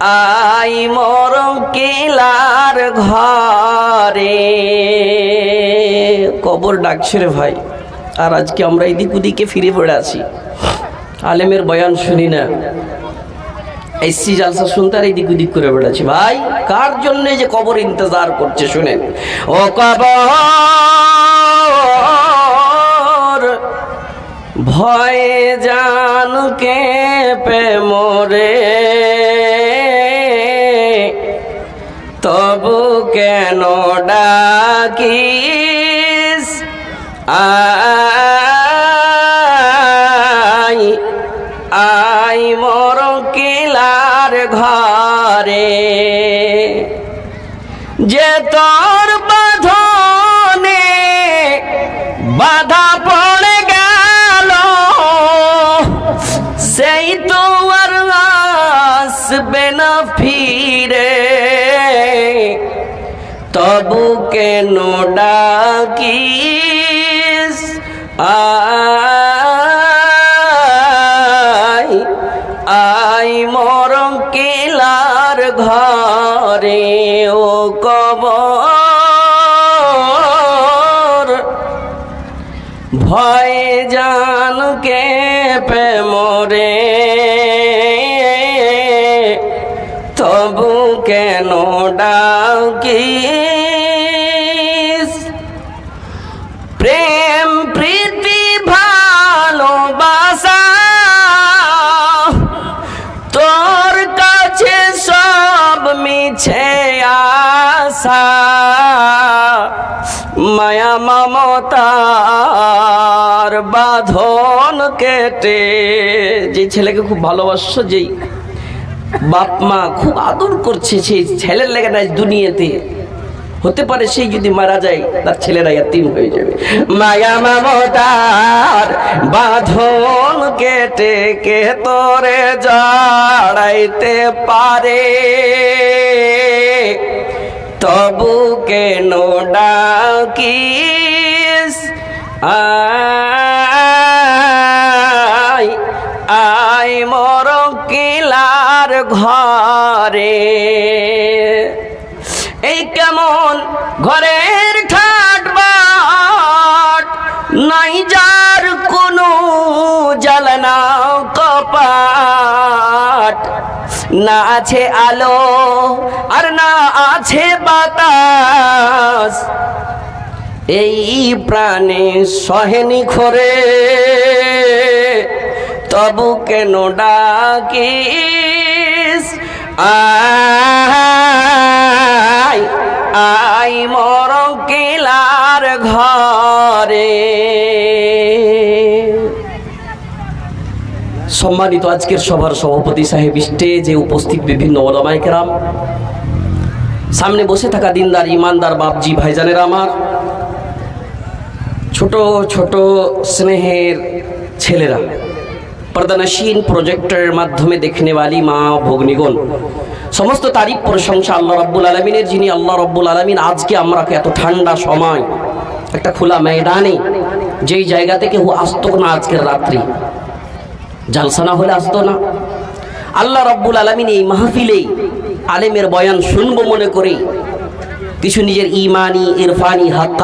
I মর কেলার ঘরে। কবর ডাকছে রে ভাই। আর আজকে আমরা এদিক ওদিকে ফিরে পড়ে আছি। আলেমের বয়ান শুনি না। এসছি জালসা শুনতে আর এদিক ওদিক করে বেড়াচ্ছি। ভাই, কার জন্য যে কবর ইন্তজার করছে শুনেন? ও কবর, ভয়ে জানকে পে তবু কেন ডাকিস? আই আই মর কিলার ঘরে। যে তোর বাঁধনে বাধা পড়ে গেল, সেই তো আর আসবে না ফিরে। তবু কেন ডাকিস? আই আই মর কেলার ঘরে ও কবর। ভয়ে জানকে পে মোরে। তবু কেন ডাকিস? আশা, মায়া মমতার বাঁধন কেটে যে ছেলেকে খুব ভালোবাসছো, যেই বাপ মা খুব আদর করছে, সেই ছেলের লেগে না দুনিয়াতে হতে পারে, সেই যদি মারা যায়, তার ছেলেরা এতিম হয়ে যাবে। মায়া মমতার বাঁধন কেটে কে তোরে জড়াইতে পারে? তবু কেন ডাকিস? আই আই মর কিলার ঘরে। এই কেমন ঘরের ঠাট বাট, নাই যার কোনো জ্বালানা কপাট। না আছে আলো আর না আছে বাতাস। এই প্রাণে সহেনি খরে, তবু কেন ডাকিস? আই আই মর কেলার ঘরে। সম্মানিত আজকের সভার সভাপতি সাহেব স্টেজে উপস্থিত বিভিন্ন ওলামাইকেরাম সামনে বসে থাকা দিনদার, ইমানদার বাপজি ভাইজানের আমার। ছোট ছোট স্নেহের ছেলেরা, প্রদানাসীন প্রজেক্টের মাধ্যমে দেখনে বালি মা, ভগ্নিগণ। সমস্ত তারিফ প্রশংসা আল্লাহ রব্বুল আলমিনের, যিনি আল্লাহ রব্বুল আলমিন আজকে আমরা এত ঠান্ডা সময়, একটা খোলা ময়দানে, যেই জায়গা থেকে ও আসতো না আজকের রাত্রি। জালসা না হলে আসতো না। আল্লাহ রব্বুল আলমিন এই মাহফিলেই আলেমের বয়ান শুনব মনে করে। কিছু নিজের ইমানি, ইরফানি, হাক্কা